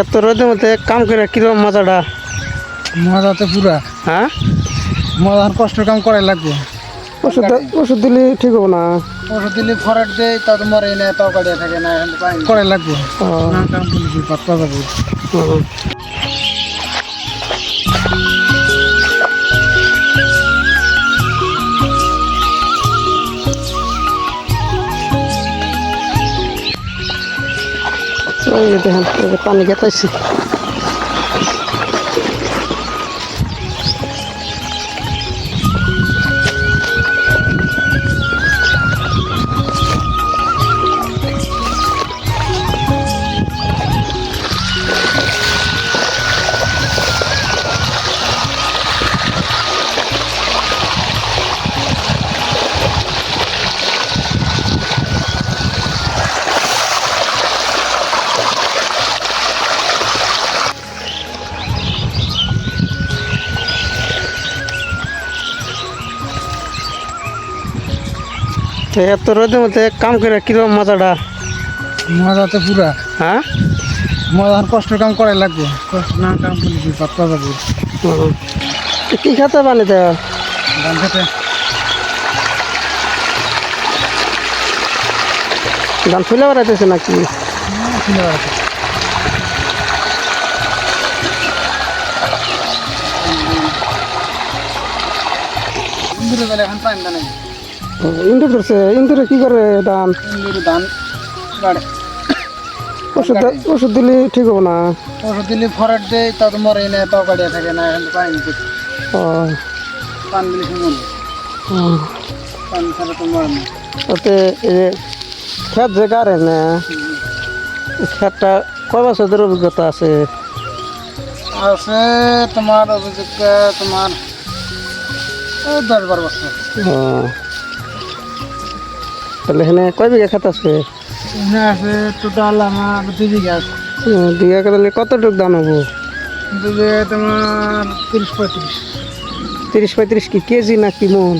এত রোদের মধ্যে কাম করে কীরকম মজাটা? মজা তো পুরা। হ্যাঁ? মজা আর কষ্ট কাম করাই লাগবে। ওষুধ ওষুধ দিলে ঠিক হব না? ওষুধ দিলে ফরাট দেয় তা তো মরে না তাও কাটিয়ে থাকে না করাই লাগবে। ও, কাম করলে পাত্তা যাবে। দেখেন পানি গেতাইছি তো এত রোদের মধ্যে কাম করে কীরকম মজাটা? মজা তো পুরা। হ্যাঁ? মজা কষ্ট কাম করাই লাগবে। কষ্ট না কাম করলে পাত্তা যাবে। তো কি খেতে পানি দেওয়া ধান খেতে। ধান ফুলে বেড়াইতেছে নাকি? শুনে বেড়াতে ইন্দুরে বেলা এখন দানে ও, ইন্দুর করছে ইন্দুরে কি করে ইন্দুরে ধান ওষুধ ওষুধ দিলে ঠিক হব না। ওষুধ দিলে ফরাট দেয় তা তো মরে না তাও কাটিয়ে থাকে না এখন পানি ও। পানি দিলে শুনুন ও। পানি ছাড়া তো মরে না। ওতে খেত যে গাড়ে না খেতটা কয় বছর ধরে অভিজ্ঞতা আছে? আছে তোমার অভিযোগ তোমার দশ বারো বছর। ও। তাহলে এখানে কয় বিঘা খেত আছে? আছে টোটাল আমার দুই বিঘা আছে। ও, বিঘা তাহলে কতটুক ধান হব? দুই বিঘা তোমার তিরিশ পঁয়ত্রিশ। তিরিশ পঁয়ত্রিশ কি কেজি না কি মন?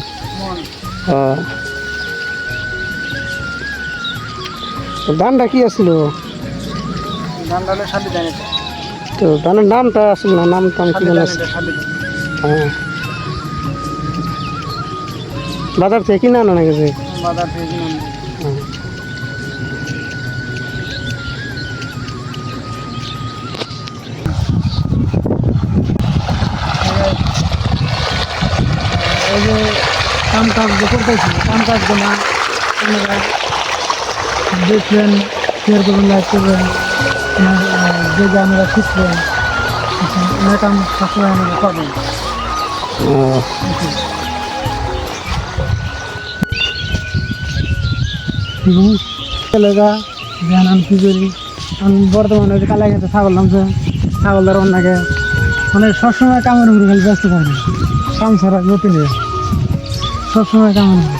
ধানটা কি এটা তো ধানের নামটা আসল না নাম টাম কি বাজার থেকে কিনে আনা না গেছে বাজার থেকে কিনে। এই যে কাম কাজ যে করতেছি কাম কাজ না আপনারা দেখবেন শেয়ার করবেন লাইক করবেন যে আমরা শিখবেন অনেক কাম সবসময় আমাদের পাবেন ও ছেলেগা ধ্যান আমি কী করি আমি বর্তমানে যে কালাই খেতে ছাগল নামছে ছাগল ধর অন্যকে মানে সবসময় কামের উপরে খালি ব্যস্ত থাকে। কাম ছাড়া গতি সবসময় কামের উপরে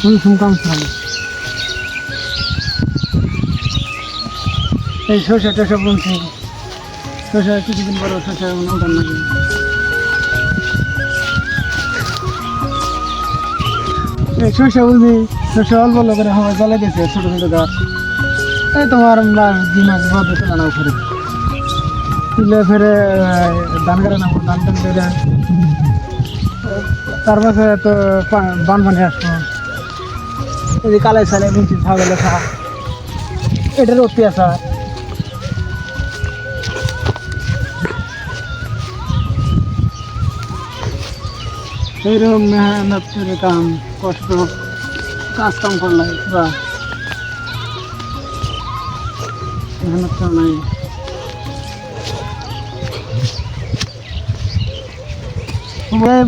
কোন সময় কাম ছাড়া এই শসা টসা বলছে। শসা কিছুদিন পরে শসা উঠান নাকি শসা গেছে। এই তোমার মাস দুই মাস বাদে চালানো করে তুলে ফেরে আহ, ধান কাটে না ধান টান করে তার পাশে তো বান পানি আসব এই কালাই সালে বুঝছি ছাগলে খা এটার অত্যাচার এইরকম মেহনত করে কাম, কষ্ট, কাজ কাম করলাই বা মেহনত করলাই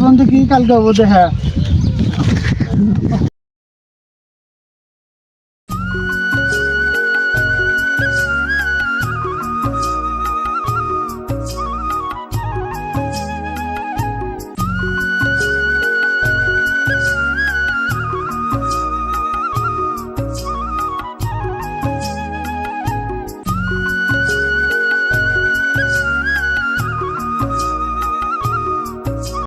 বন্ধু, কি কালকে হব দেখা?